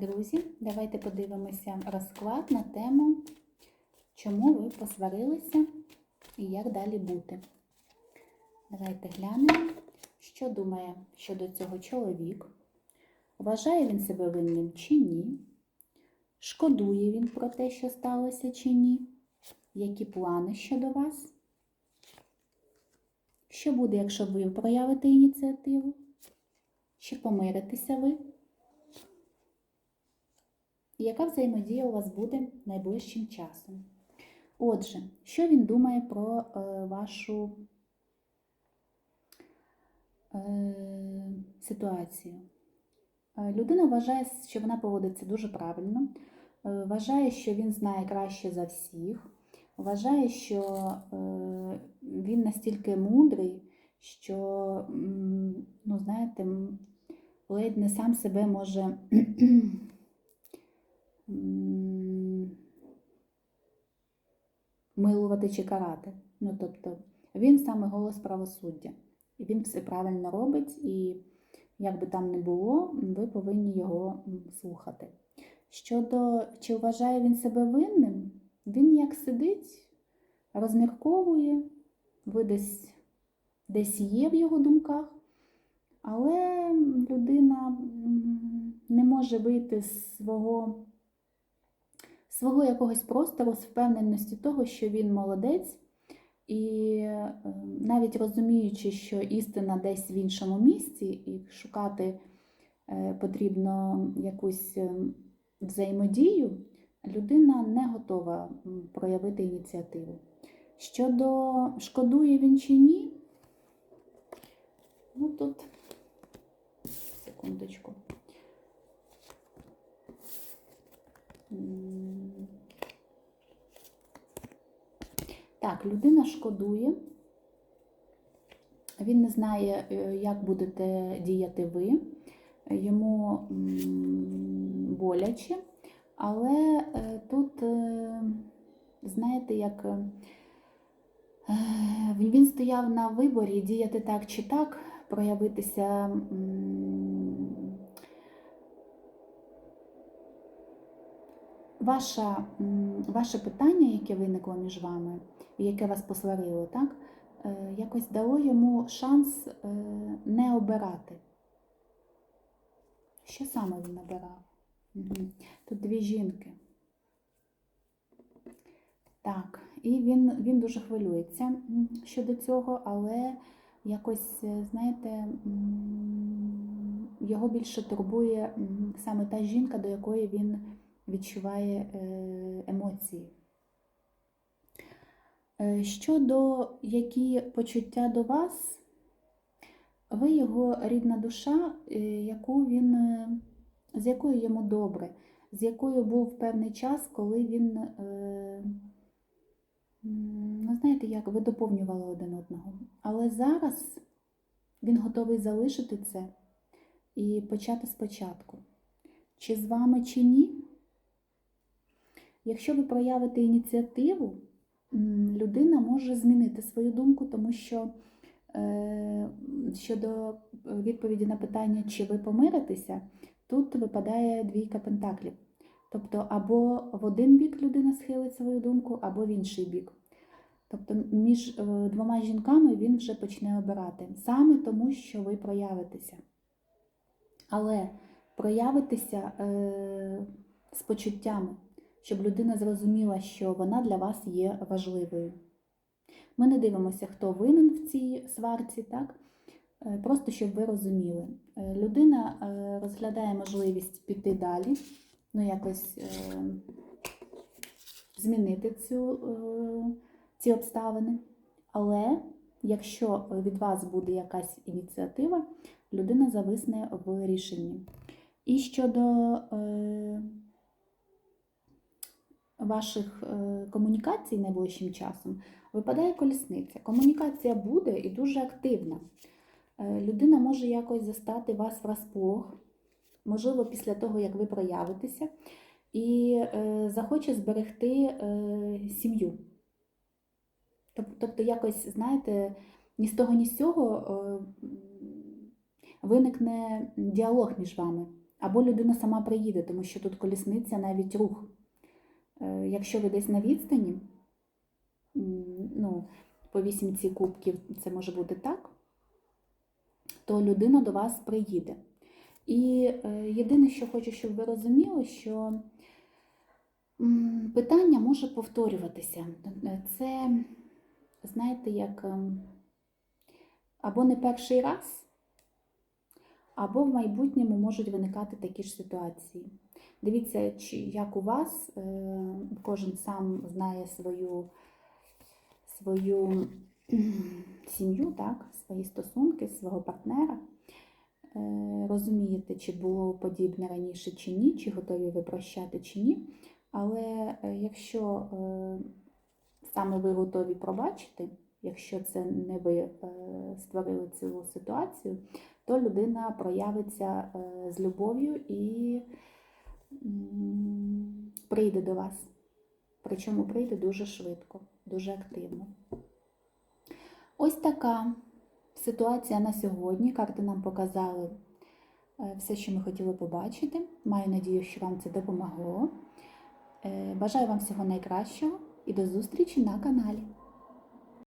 Друзі, давайте подивимося розклад на тему, чому ви посварилися і як далі бути. Давайте глянемо, що думає щодо цього чоловік. Вважає він себе винним чи ні? Шкодує він про те, що сталося чи ні? Які плани щодо вас? Що буде, якщо ви проявите ініціативу? Чи помиритеся ви? І яка взаємодія у вас буде найближчим часом? Отже, що він думає про е, вашу е, ситуацію? Е, людина вважає, що вона поводиться дуже правильно, вважає, що він знає краще за всіх, вважає, що він настільки мудрий, що, ну, знаєте, ледь не сам себе може милувати чи карати. Ну, тобто, він саме голос правосуддя. І він все правильно робить, і як би там не було, ви повинні його слухати. Щодо чи вважає він себе винним, він як сидить, розмірковує, ви десь, десь є в його думках, але людина не може вийти з свого, свого якогось простору з впевненості того, що він молодець. І е, навіть розуміючи, що істина десь в іншому місці, і шукати е, потрібно якусь е, взаємодію, людина не готова проявити ініціативу. Щодо шкодує він чи ні, ну тут, секундочку. Так, людина шкодує. Він не знає, е, як будете діяти ви. Йому боляче, але е, тут, е, знаєте, як він стояв на виборі діяти так чи так, проявитися. Ваша, ваше питання, яке виникло між вами, і яке вас посварило, так, е, якось дало йому шанс е, не обирати. Що саме він обирав? Тут дві жінки. Так, і він, він дуже хвилюється щодо цього, але якось, е, знаєте, його більше турбує саме та жінка, до якої він відчуває е, емоції. Е, Щодо які почуття до вас, ви його рідна душа, е, яку він, з якою йому добре, з якою був певний час, коли він, ну знаєте, як ви доповнювали один одного. Але зараз він готовий залишити це і почати спочатку. Чи з вами, чи ні? Якщо ви проявите ініціативу, людина може змінити свою думку, тому що е, щодо відповіді на питання, чи ви помиритеся, тут випадає двійка пентаклів. Тобто або в один бік людина схилить свою думку, або в інший бік. Тобто між е, двома жінками він вже почне обирати, саме тому, що ви проявитеся. Але проявитеся е, з почуттями щоб людина зрозуміла, що вона для вас є важливою. Ми не дивимося, хто винен в цій сварці, так? Е, Просто щоб ви розуміли. Е, Людина е, розглядає можливість піти далі, ну якось змінити цю, ці обставини. Але якщо від вас буде якась ініціатива, людина зависне в рішенні. І щодо ваших е, комунікацій найближчим часом випадає колісниця. Комунікація буде і дуже активна. Е, Людина може якось застати вас врасплох, можливо, після того, як ви проявитеся, і е, захоче зберегти сім'ю. Тобто, якось, знаєте, ні з того, ні з цього виникне діалог між вами. Або людина сама приїде, тому що тут колісниця навіть рух. Е, Якщо ви десь на відстані, ну, по вісімці кубків це може бути так, то людина до вас приїде. І е, єдине, що хочу, щоб ви розуміли, що питання може повторюватися. Це, знаєте, як ем, або не перший раз, або в майбутньому можуть виникати такі ж ситуації. Дивіться, чи як у вас, е, кожен сам знає свою, свою сім'ю, так, свої стосунки, свого партнера. Е, Розумієте, чи було подібне раніше чи ні, чи готові ви прощати чи ні. Але е, якщо саме ви готові пробачити, якщо це не ви створили цю ситуацію, то людина проявиться з любов'ю і прийде до вас. Причому прийде дуже швидко, дуже активно. Ось така ситуація на сьогодні. Карти нам показали е, все, що ми хотіли побачити. Маю надію, що вам це допомогло. Е, Бажаю вам всього найкращого і до зустрічі на каналі.